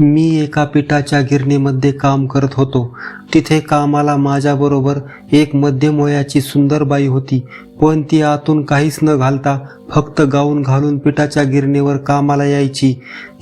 मी एका पिठाच्या गिरणीमध्ये काम करत होतो. तिथे कामाला माझ्याबरोबर एक मध्यम वयाची सुंदर बाई होती. पण ती आतून काहीच न घालता फक्त गाऊन घालून पिठाच्या गिरणीवर कामाला यायची.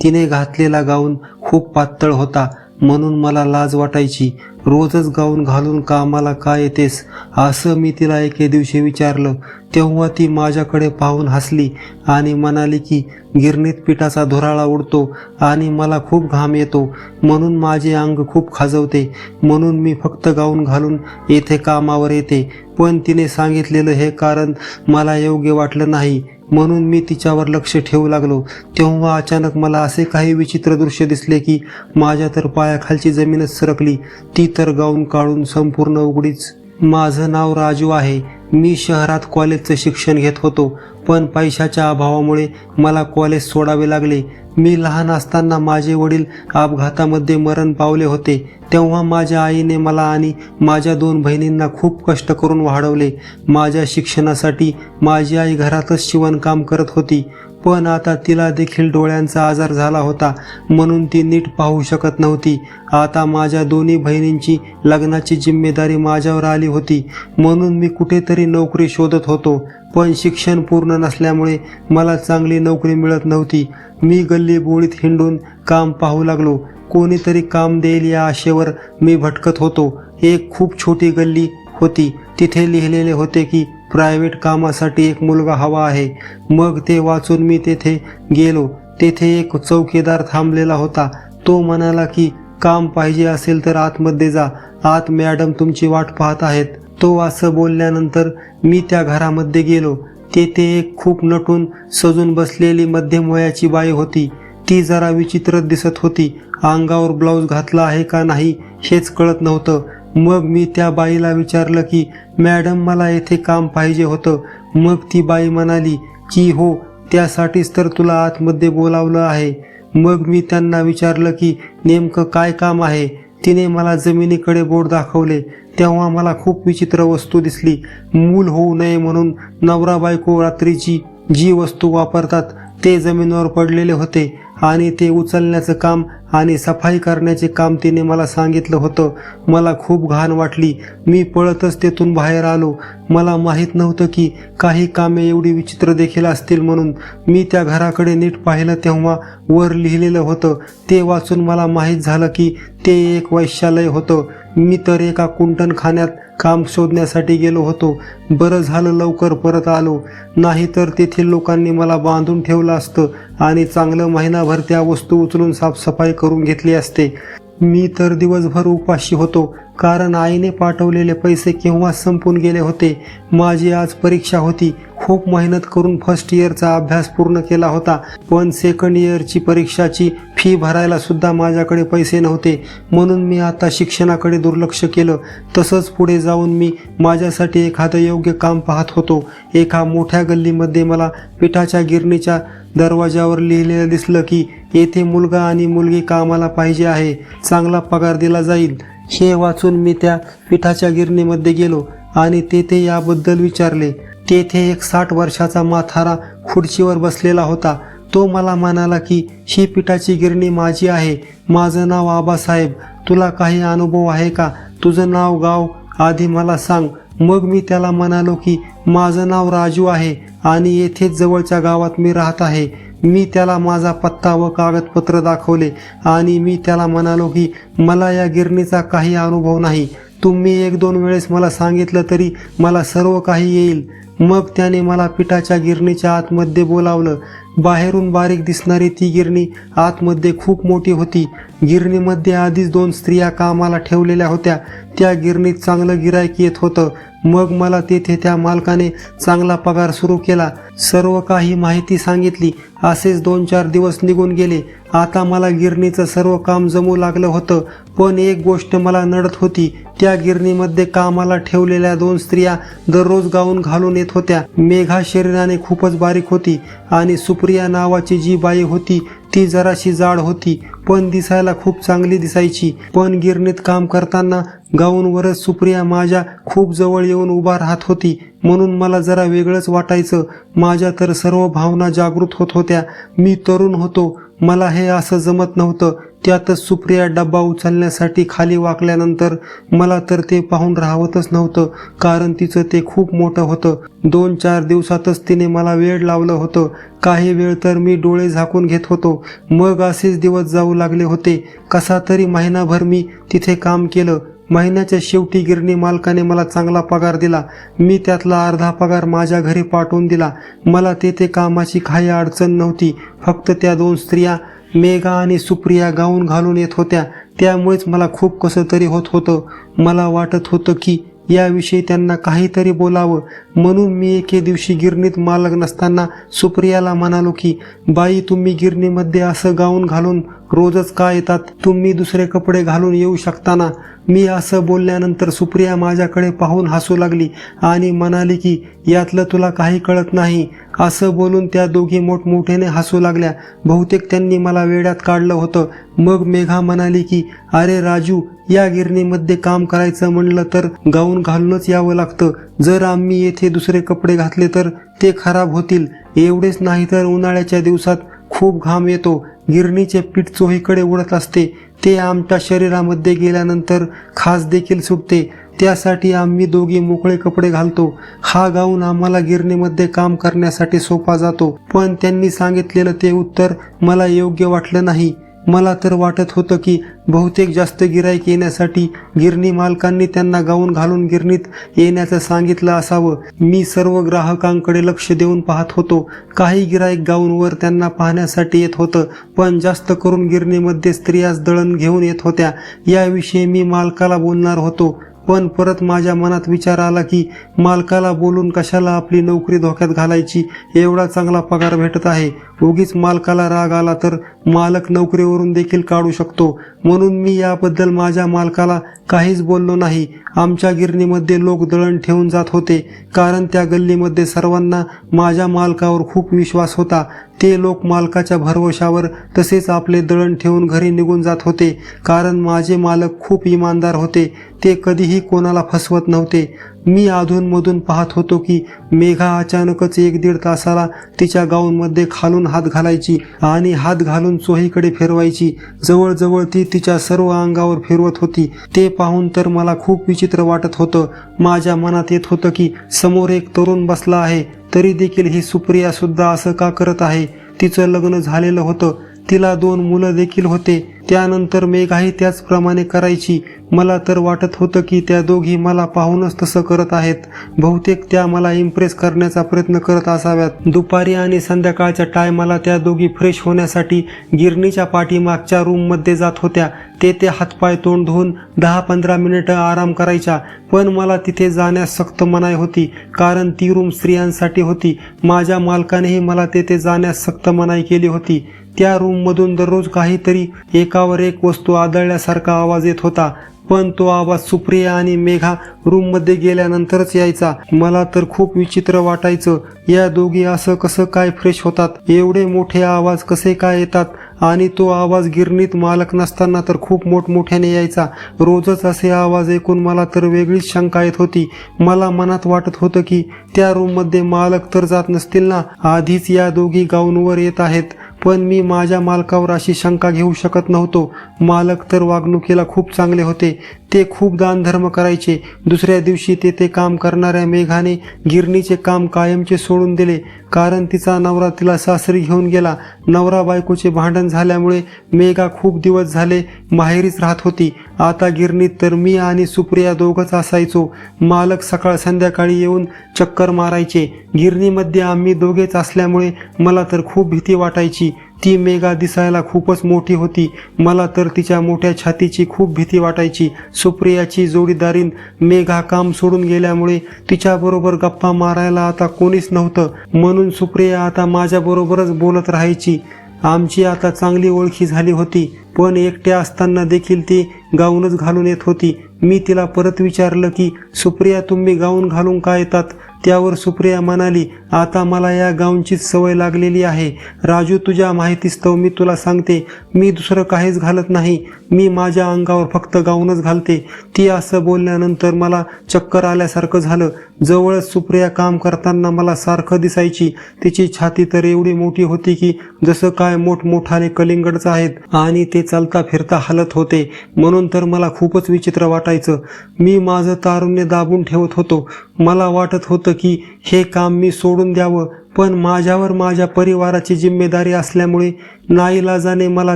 तिने घातलेला गाऊन खूप पातळ होता. म्हणून मला लाज वाटायची. रोजच गाऊन घालून कामाला का येतेस? असं मी तिला एके दिवशी विचारलं. तेव्हा ती माझ्याकडे पाहून हसली आणि म्हणाली की गिरणीत पिठाचा धुराळा उडतो आणि मला खूप घाम येतो. म्हणून माझे अंग खूप खाजवते. म्हणून मी फक्त गाऊन घालून येथे कामावर येते. पण तिने सांगितलेलं हे कारण मला योग्य वाटलं नाही. म्हणून मी तिच्यावर लक्ष ठेवू लागलो. तेव्हा अचानक मला असे काही विचित्र दृश्य दिसले की माझ्या तर पायाखालची जमीनच सरकली. ती तर गाऊन काढून संपूर्ण उघडीच. माझं नाव राजू आहे. मी शहरात कॉलेजचं शिक्षण घेत होतो पण पैशाच्या अभावामुळे मला कॉलेज सोडावे लागले. मी लहान असताना माझे वडील अपघातामध्ये मरण पावले होते. तेव्हा माझ्या आईने मला आणि माझ्या दोन बहिणींना खूप कष्ट करून वाढवले. माझ्या शिक्षणासाठी माझी आई घरातच शिवणकाम करत होती. पण आता तिला देखील डोळ्यांचा आजार झाला होता म्हणून ती नीट पाहू शकत नव्हती. आता माझ्या दोन्ही बहिणींची लग्नाची जिम्मेदारी माझ्यावर आली होती म्हणून मी कुठेतरी नोकरी शोधत होतो. पण शिक्षण पूर्ण नसल्यामुळे मला चांगली नोकरी मिळत नव्हती. मी गल्ली बोळीत हिंडून काम पाहू लागलो. कोणीतरी काम देईल या आशेवर मी भटकत होतो. एक खूप छोटी गल्ली होती. तिथे लिहिलेले होते की प्रायव्हेट कामासाठी एक मुलगा हवा आहे. मग ते वाचून मी तेथे गेलो. तेथे एक चौकीदार थांबलेला होता. तो म्हणाला की काम पाहिजे असेल तर आतमध्ये जा. आत मॅडम तुमची वाट पाहत आहेत. तो असं बोलल्यानंतर मी त्या घरामध्ये गेलो. तेथे एक खूप नटून सजून बसलेली मध्यम वयाची बाई होती. ती जरा विचित्र दिसत होती. अंगावर ब्लाऊज घातला आहे का नाही हेच कळत नव्हतं. मग मी त्या बाईला विचारलं की मॅडम मला येथे काम पाहिजे होतं. मग ती बाई म्हणाली की हो त्यासाठीच तर तुला आतमध्ये बोलावलं आहे. मग मी त्यांना विचारलं की नेमकं काय काम आहे? तिने मला जमिनीकडे बोट दाखवले. तेव्हा मला खूप विचित्र वस्तू दिसली. मूल होऊ नये म्हणून नवरा बायको रात्रीची जी वस्तू वापरतात ते जमिनीवर पडलेले होते आणि ते उचलण्याचं काम आणि सफाई करण्याचे काम तिने मला सांगितलं होतं. मला खूप घाण वाटली. मी पळतच तेथून बाहेर आलो. मला माहीत नव्हतं की काही कामे एवढी विचित्र देखील असतील म्हणून मी त्या घराकडे नीट पाहिलं तेव्हा वर लिहिलेलं होतं. ते वाचून मला माहीत झालं की ते एक वैशालय होतं. मी तर एका कुंटणखान्यात काम शोधण्यासाठी गेलो होतो. बरं झालं लवकर परत आलो. नाहीतर तेथील लोकांनी मला बांधून ठेवलं असतं आणि चांगलं महिनाभर त्या वस्तू उचलून साफसफाई करून घेतली असते. मी तर दिवसभर उपाशी होतो कारण आईने पाठवलेले पैसे केव्हा संपून गेले होते. माझी आज परीक्षा होती. खूप मेहनत करून फर्स्ट इयरचा अभ्यास पूर्ण केला होता. पण सेकंड इयरची परीक्षाची फी भरायला सुद्धा माझ्याकडे पैसे नव्हते. म्हणून मी आता शिक्षणाकडे दुर्लक्ष केलं. तसंच पुढे जाऊन मी माझ्यासाठी एखादं योग्य काम पाहत होतो. एका मोठ्या गल्लीमध्ये मला पिठाच्या गिरणीच्या दरवाजावर लिहिलेलं दिसलं की येथे मुलगा आणि मुलगी कामाला पाहिजे आहे. चांगला पगार दिला जाईल. हे वाचून मी त्या पिठाच्या गिरणीमध्ये गेलो आणि तेथे याबद्दल विचारले. तेथे एक साठ वर्षाचा माथारा खुर्चीवर बसलेला होता. तो मला म्हणाला की ही पिठाची गिरणी माझी आहे. माझं नाव आबासाहेब. तुला काही अनुभव आहे का? तुझं नाव गाव. आधी मला सांग. मग मी त्याला म्हणालो की माझं नाव राजू आहे आणि येथेच जवळच्या गावात मी राहत आहे. मी त्याला माझा पत्ता व कागदपत्र दाखवले आणि मी त्याला म्हणालो की मला या गिरणीचा काही अनुभव नाही. तुम्ही एक दोन वेळेस मला सांगितलं तरी मला सर्व काही येईल. मग त्याने मला पिठाच्या गिरणीच्या आतमध्ये बोलावलं. बाहेरून बारीक दिसणारी ती गिरणी आतमध्ये खूप मोठी होती. गिरणीमध्ये आधीच दोन स्त्रिया कामाला ठेवलेल्या होत्या. त्या गिरणीत चांगलं गिरायक येत होतं. मग मला तेथे त्या मालकाने चांगला पगार सुरू केला. सर्व काही माहिती सांगितली. असेच दोन चार दिवस निघून गेले. आता मला गिरणीचं सर्व काम जमू लागलं होतं. पण एक गोष्ट मला नडत होती. त्या गिरणीमध्ये कामाला ठेवलेल्या दोन स्त्रिया दररोज गाऊन घालून येत होत्या. मेघा शरीराने खूपच बारीक होती आणि सुप्रिया नावाची जी बाई होती ती जराशी जाड होती. पण दिसायला खूप चांगली दिसायची. पण गिरणीत काम करताना गाऊनवरच सुप्रिया माझ्या खूप जवळ येऊन उभा राहत होती. म्हणून मला जरा वेगळंच वाटायचं. माझ्या तर सर्व भावना जागृत होत होत्या. मी तरुण होतो. मला हे असं जमत नव्हतं. त्यातच सुप्रिया डब्बा उचलण्यासाठी खाली वाकल्यानंतर मला तर ते पाहून राहवतच नव्हतं कारण तिचं ते खूप मोठं होतं. दोन चार दिवसातच तिने मला वेळ लावलं होतं. काही वेळ तर मी डोळे झाकून घेत होतो. मग असेच दिवस जाऊ लागले होते. कसा तरी महिनाभर मी तिथे काम केलं. महिन्याच्या शेवटी गिरणी मालकाने मला चांगला पगार दिला. मी त्यातला अर्धा पगार माझ्या घरी पाठवून दिला. मला तेथे कामाची काही अडचण नव्हती. फक्त त्या दोन स्त्रिया मेघा आणि सुप्रिया गाऊन घालून येत होत्या. त्यामुळेच मला खूप कसं तरी होत होतं. मला वाटत होतं की याविषयी त्यांना काहीतरी बोलावं. म्हणून मी एके दिवशी गिरणीत मालक नसताना सुप्रियाला म्हणालो की बाई तुम्ही गिरणीमध्ये असं गाऊन घालून रोजच का येतात? तुम्ही दुसरे कपडे घालून येऊ शकता ना मी असं बोलल्यानंतर सुप्रिया माझ्याकडे पाहून हसू लागली आणि म्हणाली की यातलं तुला काही कळत नाही. असं बोलून त्या दोघी मोठमोठ्याने हसू लागल्या. बहुतेक त्यांनी मला वेड्यात काढलं होतं. मग मेघा म्हणाली की अरे राजू या गिरणीमध्ये काम करायचं म्हणलं तर गाऊन घालूनच यावं लागतं. जर आम्ही येथे दुसरे कपडे घातले तर ते खराब होतील. एवढेच नाही तर उन्हाळ्याच्या दिवसात खूप घाम येतो. गिरणीचे पीठ चोहीकडे उडत असते. ते आमच्या शरीरामध्ये गेल्यानंतर खास देखील सुटते त्यासाठी आम्ही दोघी मोकळे कपडे घालतो. हा गाऊन आम्हाला गिरणीमध्ये काम करण्यासाठी सोपा जातो. पण त्यांनी सांगितलेलं ते उत्तर मला योग्य वाटलं नाही. मला तर वाटत होतं की बहुतेक जास्त गिराईक येण्यासाठी गिरणी मालकांनी त्यांना गाऊन घालून गिरणीत येण्याचं सांगितलं असावं. मी सर्व ग्राहकांकडे लक्ष देऊन पाहत होतो. काही गिराईक गाऊनवर त्यांना पाहण्यासाठी येत होतं पण जास्त करून गिरणीमध्ये स्त्रियाच दळण घेऊन येत होत्या. याविषयी मी मालकाला बोलणार होतो. पण परत माझ्या मनात विचार आला की मालकाला बोलून कशाला आपली नोकरी धोक्यात घालायची एवढा चांगला पगार भेटत आहे. उगीच मालकाला राग आला तर मालक नोकरीवरून देखील काढू शकतो. म्हणून मी याबद्दल माझ्या मालकाला काहीच बोललो नाही. आमच्या गिरणीमध्ये लोक दळण ठेवून जात होते कारण त्या गल्लीमध्ये सर्वांना माझ्या मालकावर खूप विश्वास होता. ते लोक मालकाच्या भरवशावर तसेच आपले दळण ठेवून घरी निघून जात होते कारण माझे मालक खूप इमानदार होते. ते कधीही कोणाला फसवत नव्हते. मी अधूनमधून पाहत होतो की मेघा अचानकच एक दीड तासाला तिच्या गाऊनमध्ये खालून हात घालायची आणि हात घालून चोहीकडे फिरवायची. जवळजवळ ती तिच्या सर्व अंगावर फिरवत होती. ते पाहून तर मला खूप विचित्र वाटत होतं. माझ्या मनात येत होतं की समोर एक तरुण बसला आहे. तरी देखील ही सुप्रिया सुद्धा असं का करत आहे? तिचं लग्न झालेलं होतं. तिला दोन मुलं देखील होते. त्यानंतर मेघाही त्याचप्रमाणे करायची. मला तर वाटत होतं की त्या दोघी मला पाहूनच तसं करत आहेत. बहुतेक त्या मला इम्प्रेस करण्याचा प्रयत्न करत असाव्यात. दुपारी आणि संध्याकाळच्या टायमाला त्या दोघी फ्रेश होण्यासाठी गिरणीच्या पाठीमागच्या रूममध्ये जात होत्या. तेथे हातपाय तोंड धुवून दहा पंधरा मिनिटं आराम करायच्या. पण मला तिथे जाण्यास सक्त मनाई होती कारण ती रूम स्त्रियांसाठी होती. माझ्या मालकानेही मला तेथे जाण्यास सक्त मनाई केली होती. त्या रूममधून दररोज काहीतरी एकावर एक वस्तू आदळल्यासारखा आवाज येत होता. पण तो आवाज सुप्रिया आणि मेघा रूममध्ये गेल्यानंतरच यायचा. मला तर खूप विचित्र वाटायचं. या दोघी असं कसं काय फ्रेश होतात? एवढे मोठे आवाज कसे काय येतात? आणि तो आवाज गिरणीत मालक नसताना तर खूप मोठमोठ्याने यायचा. रोजच असे आवाज ऐकून मला तर वेगळीच शंका येत होती. मला मनात वाटत होतं की त्या रूममध्ये मालक तर जात नसतील ना? आधीच या दोघी गाऊनवर येत आहेत. पण मी माझ्या मालकावर अशी शंका घेऊ शकत नव्हतो. मालक तर वागणुकीला खूप चांगले होते. ते खूप दानधर्म करायचे. दुसऱ्या दिवशी तेथे काम करणाऱ्या मेघाने गिरणीचे काम कायमचे सोडून दिले. कारण तिचा नवरा तिला सासरी घेऊन गेला. नवरा बायकोचे भांडण झाल्यामुळे मेघा खूप दिवस झाले माहेरीच राहत होती. आता गिरणीत तर मी आणि सुप्रिया दोघंच असायचो. मालक सकाळ संध्याकाळी येऊन चक्कर मारायचे. गिरणीमध्ये आम्ही दोघेच असल्यामुळे मला तर खूप भीती वाटायची. ती मेघा दिसायला खूपच मोठी होती. मला तर तिच्या मोठ्या छातीची खूप भीती वाटायची. सुप्रियाची जोडीदारीन मेघा काम सोडून गेल्यामुळे तिच्याबरोबर गप्पा मारायला आता कोणीच नव्हतं. म्हणून सुप्रिया आता माझ्याबरोबरच बोलत राहायची. आमची आता चांगली ओळखी झाली होती पण एकट्या असताना देखील ती गाऊनच घालून येत होती. मी तिला परत विचारलं की सुप्रिया तुम्ही गाऊन घालून का येतात? त्यावर सुप्रिया म्हणाली आता मला या गाऊनचीच सवय लागलेली आहे. राजू तुझ्या माहितीस्तव मी तुला सांगते. मी दुसरं काहीच घालत नाही. मी माझ्या अंगावर फक्त गाऊनच घालते. ती असं बोलल्यानंतर मला चक्कर आल्यासारखं झालं. जवळच सुप्रिया काम करताना मला सारखं दिसायची. तिची छाती तर एवढी मोठी होती की जसं काय मोठमोठाले कलिंगडच आहेत. आणि ते चालता फिरता हलत होते. म्हणून तर मला खूपच विचित्र वाटायचं. मी माझं तारुण्य दाबून ठेवत होतो. मला वाटत होतं की हे काम मी सोडून द्यावं पण माझ्यावर माझ्या परिवाराची जिम्मेदारी असल्यामुळे नाईलाजाने मला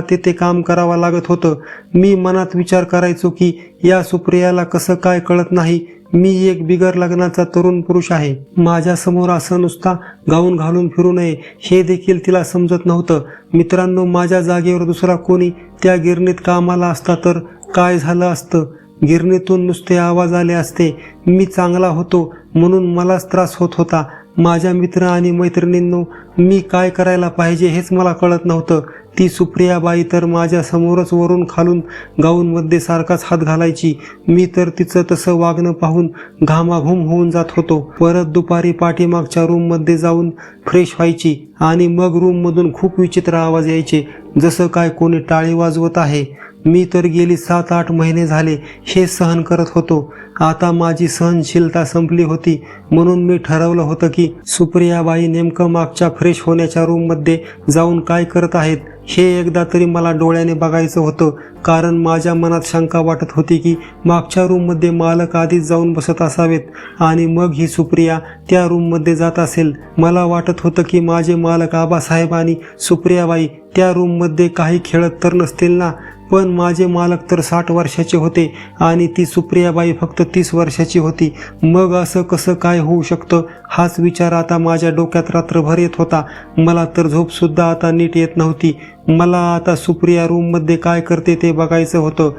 तेथे काम करावं लागत होतं. मी मनात विचार करायचो की या सुप्रियाला कसं काय कळत नाही. मी एक बिगर लग्नाचा तरुण पुरुष आहे. माझ्यासमोर असं नुसता गाऊन घालून फिरू नये हे देखील तिला समजत नव्हतं. मित्रांनो माझ्या जागेवर दुसरा कोणी त्या गिरणीत कामाला असता तर काय झालं असतं? गिरणीतून नुसते आवाज आले असते मी चांगला होतो म्हणून मलाच त्रास होत होता. माझ्या मित्र आणि मैत्रिणींनो मी काय करायला पाहिजे हेच मला कळत नव्हतं. ती सुप्रियाबाई तर माझ्या समोरच वरून खालून गाऊनमध्ये सारखाच हात घालायची. मी तर तिचं तसं वागणं पाहून घामाघूम होऊन जात होतो. परत दुपारी पाठीमागच्या रूममध्ये जाऊन फ्रेश व्हायची आणि मग रूममधून खूप विचित्र आवाज यायचे जसं काय कोणी टाळी वाजवत आहे. मी तर गेली सात आठ महिने झाले हे सहन करत होतो. आता माझी सहनशीलता संपली होती. म्हणून मी ठरवलं होतं की सुप्रियाबाई नेमकं मागच्या फ्रेश होण्याच्या रूममध्ये जाऊन काय करत आहेत हे एकदा तरी मला डोळ्याने बघायचं होतं. कारण माझ्या मनात शंका वाटत होती की मागच्या रूममध्ये मालक आधीच जाऊन बसत असावेत आणि मग ही सुप्रिया त्या रूममध्ये जात असेल. मला वाटत होतं की माझे मालक आबासाहेब आणि सुप्रियाबाई त्या रूममध्ये काही खेळत तर नसतील ना? पण माझे मालक तर साठ वर्षाचे होते आणि ती सुप्रियाबाई फक्त तीस वर्षाची होती. मग असं कसं काय होऊ शकतं? हाच विचार आता माझ्या डोक्यात रात्रभर येत होता. मला तर झोपसुद्धा आता नीट येत नव्हती. मला आता सुप्रिया रूममध्ये काय करते ते बघायचं होतं.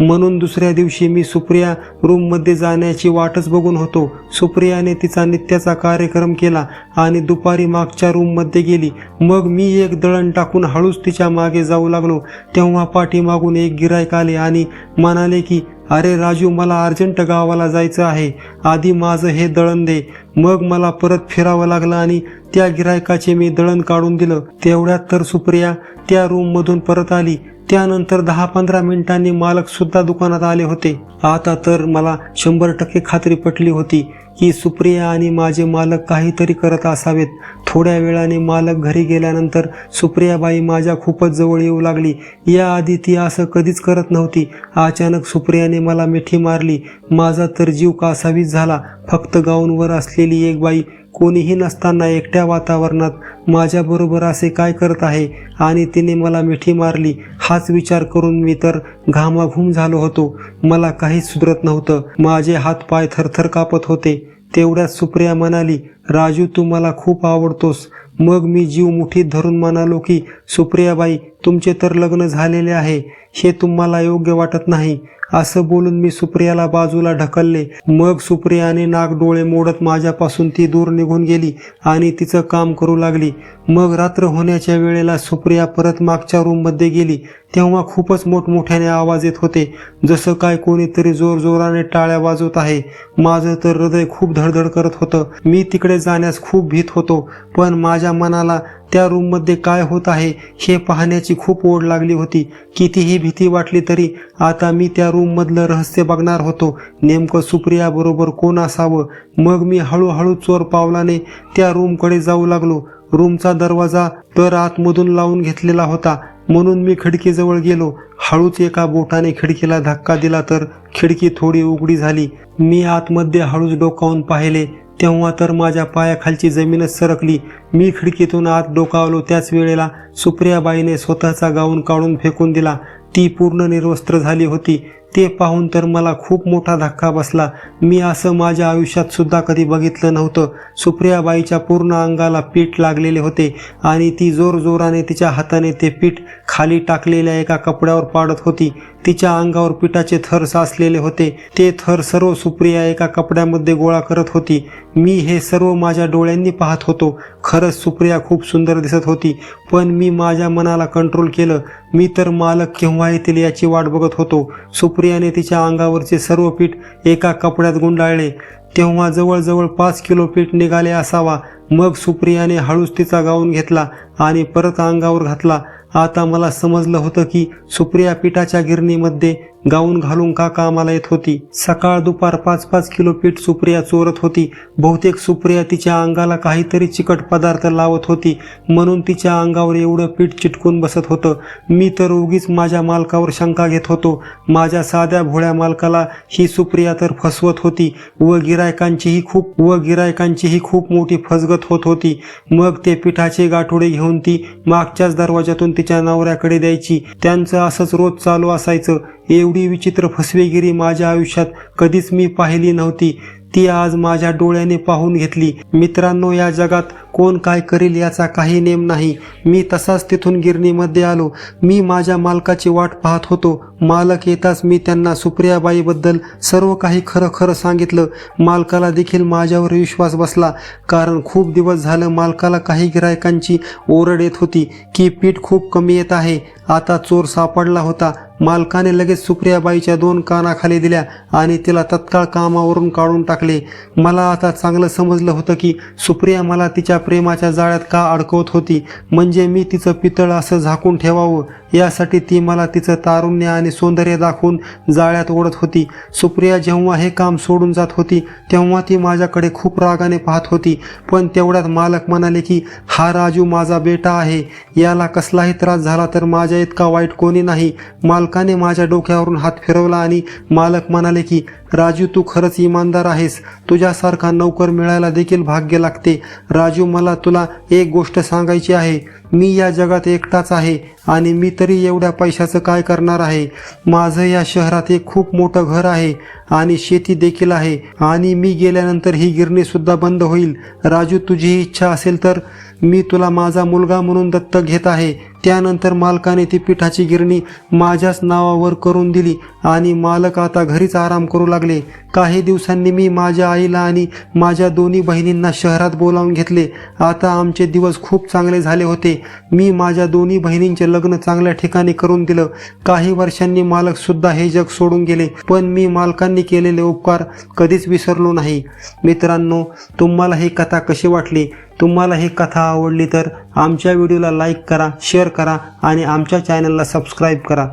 म्हणून दुसऱ्या दिवशी मी सुप्रिया रूममध्ये जाण्याची वाटच बघून होतो. सुप्रियाने तिचा नित्याचा कार्यक्रम केला आणि दुपारी मागच्या रूममध्ये गेली. मग मी एक दळण टाकून हळूच तिच्यामागे जाऊ लागलो. तेव्हा पाठीमागून एक गिरायक आले आणि म्हणाले की अरे राजू मला अर्जंट गावाला जायचं आहे. आधी माझं हे दळण दे. मग मला परत फिरावं लागलं आणि त्या गिरायकाचे मी दळण काढून दिलं. तेवढ्यात तर सुप्रिया त्या रूममधून परत आली. त्यानंतर दहा पंधरा मिनिटांनी मालक सुद्धा दुकानात आले होते. आता तर मला शंभर टक्के खात्री पटली होती की सुप्रिया आणि माझे मालक काहीतरी करत असावेत. थोड्या वेळाने मालक घरी गेल्यानंतर सुप्रियाबाई माझ्या खूपच जवळ येऊ लागली. याआधी ती असं कधीच करत नव्हती. अचानक सुप्रियाने मला मिठी मारली. माझा तर जीव कासावीस झाला. फक्त गाऊनवर असलेली एक बाई कोणीही नसताना एकट्या वातावरणात माझ्याबरोबर असे काय करत आहे? आणि तिने मला मिठी मारली. हाच विचार करून मी तर घामाघूम झालो होतो. मला काहीच सुधरत नव्हतं. माझे हात पाय थरथर कापत होते. तेवढ्यात सुप्रिया म्हणाली राजू तू मला खूप आवडतोस. मग मी जीव मुठीत धरून म्हणालो की सुप्रियाबाई तुमचे तर लग्न झालेले आहे हे तुम्हाला योग्य वाटत नाही. असं बोलून मी सुप्रियाला बाजूला ढकलले. मग सुप्रियाने नाक डोळे मोडत माझ्यापासून ती दूर निघून गेली आणि तिचं काम करू लागली. मग रात्र होण्याच्या वेळेला सुप्रिया परत मागच्या रूममध्ये गेली. तेव्हा खूपच मोठमोठ्याने आवाज येत होते. जसं काय कोणीतरी जोरजोराने टाळ्या वाजवत आहे. माझं तर हृदय खूप धडधड करत होतं. मी तिकडे जाण्यास खूप भीत होतो. पण माझ्या मनाला त्या रूममध्ये काय होत आहे हे पाहण्याची खूप ओढ लागली होती. कितीही भीती वाटली तरी आता मी त्या रूममधलं रहस्य बघणार होतो. नेमकं सुप्रियाबरोबर कोण असावं? मग मी हळूहळू चोर पावलाने त्या रूमकडे जाऊ लागलो. रूमचा दरवाजा तर आतमधून लावून घेतलेला होता. म्हणून मी खिडकीजवळ गेलो. हळूच एका बोटाने खिडकीला धक्का दिला तर खिडकी थोडी उघडी झाली. मी आतमध्ये हळूच डोकावून पाहिले. तेव्हा तर माझ्या पायाखालची जमीनच सरकली. मी खिडकीतून आत डोकावलो. त्याच वेळेला सुप्रियाबाईने स्वतःचा गाऊन काढून फेकून दिला. ती पूर्ण निर्वस्त्र झाली होती. ते पाहून तर मला खूप मोठा धक्का बसला. मी असं माझ्या आयुष्यात सुद्धा कधी बघितलं नव्हतं. सुप्रियाबाईच्या पूर्ण अंगाला पीठ लागलेले होते आणि ती जोरजोराने तिच्या हाताने ते पीठ खाली टाकलेल्या एका कपड्यावर पाडत होती. तिच्या अंगावर पिठाचे थर साचलेले होते. ते थर सर्व सुप्रिया एका कपड्यामध्ये गोळा करत होती. मी हे सर्व माझ्या डोळ्यांनी पाहत होतो. खरंच सुप्रिया खूप सुंदर दिसत होती. पण मी माझ्या मनाला कंट्रोल केलं. मी तर मालक केव्हा येतील याची वाट बघत होतो. सुप्रियाने तिच्या अंगावरचे सर्व पीठ एका कपड्यात गुंडाळले. तेव्हा जवळजवळ पाच किलो पीठ निघाले असावा. मग सुप्रियाने हळूच तिचा गाऊन घेतला आणि परत अंगावर घातला. आता मला समजलं होतं की सुप्रिया पिठाच्या गिरणीमध्ये गाऊन घालून का कामाला येत होती. सकाळ दुपार पाच पाच किलो पीठ सुप्रिया चोरत होती. बहुतेक सुप्रिया तिच्या अंगाला काहीतरी चिकट पदार्थ लावत होती. म्हणून तिच्या अंगावर एवढं पीठ चिटकून बसत होतं. मी तर उगीच माझ्या मालकावर शंका घेत होतो. माझ्या साध्या भोळ्या मालकाला ही सुप्रिया तर फसवत होती व गिरायकांचीही खूप व गिरायकांचीही खूप मोठी फसगत होत होती. मग ते पिठाचे गाठोडे घेऊन ती मागच्याच दरवाजातून तिच्या नवऱ्याकडे द्यायची. त्यांचं असंच रोज चालू असायचं. एवढी विचित्र फसवेगिरी माझ्या आयुष्यात कधीच मी पाहिली नव्हती. ती आज माझ्या डोळ्याने पाहून घेतली. मित्रांनो या जगात कोण काय करील याचा काही नेम नाही. मी तसाच तिथून गिरणीमध्ये आलो. मी माझ्या मालकाची वाट पाहत होतो. मालक येताच मी त्यांना सुप्रियाबाईबद्दल सर्व काही खरं खरं सांगितलं. मालकाला देखील माझ्यावर विश्वास बसला. कारण खूप दिवस झालं मालकाला काही गिरायकांची ओरड येत होती की पीठ खूप कमी येत आहे. आता चोर सापडला होता. मालकाने लगेच सुप्रियाबाईच्या दोन कानाखाली दिल्या आणि तिला तत्काळ कामावरून काढून टाकले. मला आता चांगलं समजलं होतं की सुप्रिया मला तिच्या प्रेमाच्या जाळ्यात का अडकवत होती? म्हणजे मी तिचं पितळ असं झाकून ठेवावं? यासाठी ती मला तिचं तारुण्य आणि सौंदर्य दाखवून जाळ्यात ओढत होती. सुप्रिया जेव्हा हे काम सोडून जात होती तेव्हा ती माझ्याकडे खूप रागाने पाहत होती. पण तेवढ्यात मालक म्हणाले की हा राजू माझा बेटा आहे. याला कसलाही त्रास झाला तर माझ्या इतका वाईट कोणी नाही. मालकाने माझ्या डोक्यावरून हात फिरवला आणि मालक म्हणाले की राजू तू खरंच इमानदार आहेस. तुझ्यासारखा नोकर मिळायला देखील भाग्य लागते. राजू मला तुला एक गोष्ट सांगायची आहे. मी या जगात एकटाच आहे आणि मी तरी एवढ्या पैशाचं काय करणार आहे? माझं या शहरात एक खूप मोठं घर आहे आणि शेती देखील आहे आणि मी गेल्यानंतर ही गिरणीसुद्धा बंद होईल. राजू तुझी ही इच्छा असेल तर मी तुला माझा मुलगा म्हणून दत्तक घेत आहे. त्यानंतर मालकाने ती पिठाची गिरणी माझ्याच नावावर करून दिली आणि मालक आता घरीच आराम करू लागले. काही दिवसांनी मी माझ्या आईला आणि माझ्या दोन्ही बहिणींना शहरात बोलावून घेतले. आता आमचे दिवस खूप चांगले झाले होते. मी माझ्या दोन्ही बहिणींचे लग्न चांगल्या ठिकाणी करून दिलं. काही वर्षांनी मालक सुद्धा हे जग सोडून गेले पण मी मालकांनी केलेले उपकार कधीच विसरलो नाही. मित्रांनो तुम्हाला ही कथा कशी वाटली? तुम्हाला ही कथा आवडली तर आमच्या व्हिडिओला लाईक करा शेअर करा आणि आमच्या चॅनलला सबस्क्राईब करा.